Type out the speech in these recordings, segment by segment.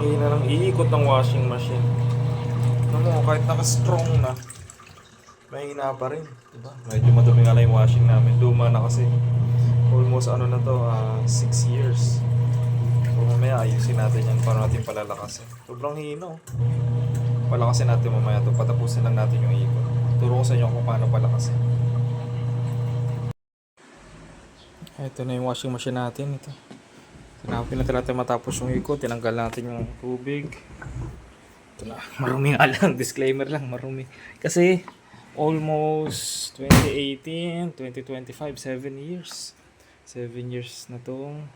Hina ng iikot ng washing machine. Ano mo, kahit naka-strong na, mahina pa rin. Diba? Medyo madumi nga lang yung washing namin. Luma na kasi. Almost ano na to, 6 years. So mamaya ayusin natin yan para natin palalakasin. Sobrang hino. Palakasin natin mamaya to. Patapusin lang natin yung ikot. Turo ko sa inyo kung paano palakasin. Ito na yung washing machine natin. Ito. Tinapin natin natin matapos yung ikot. Tinanggal natin yung tubig. Ito na. Marumi nga lang. Disclaimer lang. Marumi. Kasi almost 2018, 2025, 7 years. 7 years na tong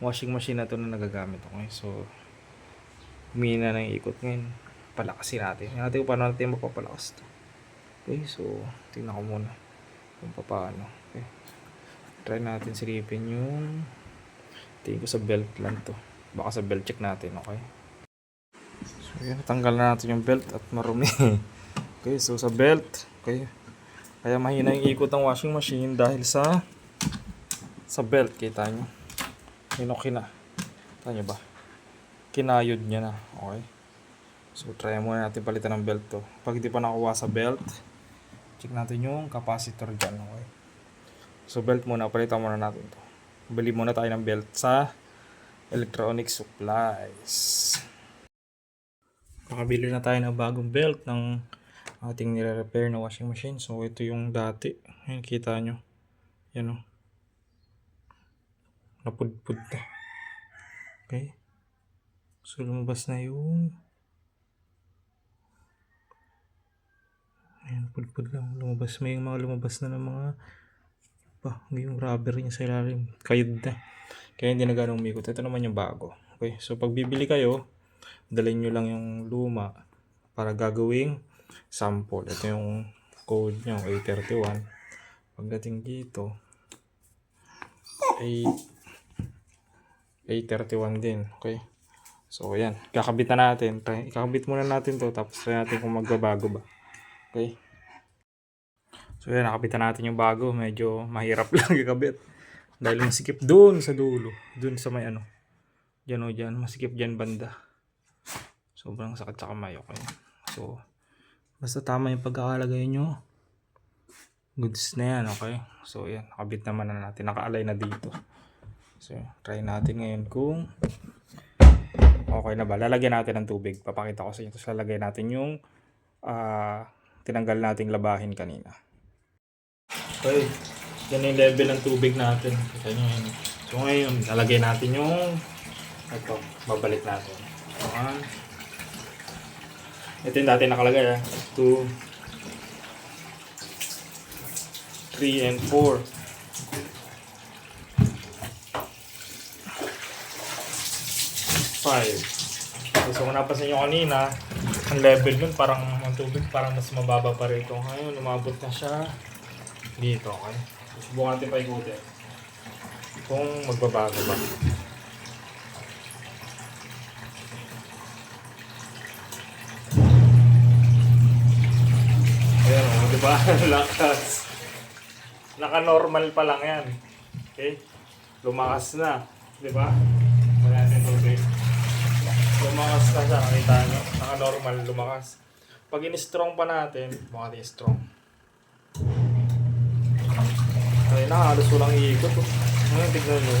washing machine na to na nagagamit ako. So, humina na yung ikot ngayon. Palakasin natin. Yan natin kung paano natin mapapalakas to. Okay, so, tingnan ko muna kung paano. Okay. Try natin silipin yung tingin ko sa belt lang to. Baka sa belt check natin, okay? So, yan. Tanggal na natin yung belt at marumi. okay, so sa belt, okay. Kaya mahina yung ikot ng washing machine dahil sa sa belt, kita nyo. Hinoki na. Kita nyo ba? Kinayod niya na, okay? So, try muna natin palitan ng belt to. Pag hindi pa nakuha sa belt, check natin yung capacitor dyan, okay? So, belt muna, palitan muna natin to. Bili muna tayo ng belt sa electronic supplies. Nakabili na tayo ng bagong belt ng ating nire-repair na washing machine. So, ito yung dati. Ayan, kita nyo. Yan o. Napudpud na. Okay. So, lumabas na yung Ayan, pudpud lang. Lumabas. May mga lumabas na ng mga pa, yung rubber niya sa ilalim. Kayod na. Kaya hindi na ganong umikot. Ito naman yung bago. Okay, so pag bibili kayo, dalhin nyo lang yung luma para gagawing sample. Ito yung code nyo, A31. Pagdating dito, A, A31 din. Okay. So, ayan. Kakabit na natin. Kakabit muna natin to tapos try natin kung magbabago ba. Okay. So yan, nakapitan natin yung bago. Medyo mahirap lang ikabit. Dahil masikip doon sa dulo. Doon sa may ano. Diyan o dyan. Masikip dyan banda. Sobrang sakit sa kamay. Okay. So, basta tama yung pagkakalagay nyo. Goods na yan. Okay. So yan, nakabit naman na natin. Nakaalay na dito. So, try natin ngayon kung okay na ba. Lalagyan natin ng tubig. Papakita ko sa inyo. Tapos lalagyan natin yung ah tinanggal nating labahin kanina. Okay, yan yung level ng tubig natin. Kita nyo yun. So ngayon, lalagay natin yung ito, babalik natin. One. Ito yung dati nakalagay ah. Two. Three and four. Five. Okay, so kung napansin nyo kanina, ang level nun parang ang tubig parang mas mababa pa rito. Ngayon, umabot na siya dito. Okay? Subukan natin paikutin. Kung magbabago ba. Ayan o, di ba? Lakas. Naka-normal pa lang yan. Okay? Lumakas na. Di ba? Wala natin tubig. Lumakas na siya, nakita nyo. Naka-normal, lumakas. Pag in-strong pa natin, di strong. Ay na, halos walang iikot. Ngayon, tignan nyo.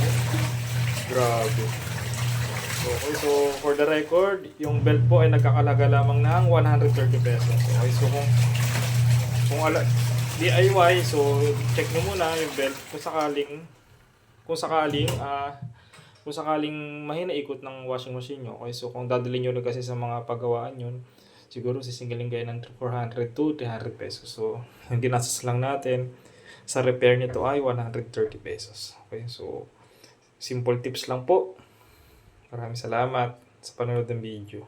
Grabe. Okay, so for the record, yung belt po ay nagkakalaga lamang ng 130 pesos. Okay, so kung kung ala, DIY, so check nyo muna yung belt kung sakaling kung sakaling ah kung sakaling mahina ikot ng washing machine nyo. Okay, so kung dadalhin nyo na kasi sa mga paggawaan yun, siguro sisingaling kayo ng 400 to 300 pesos. So, yung ginastos lang natin sa repair nito ay 130 pesos. Okay, so simple tips lang po. Maraming salamat sa panonood ng video.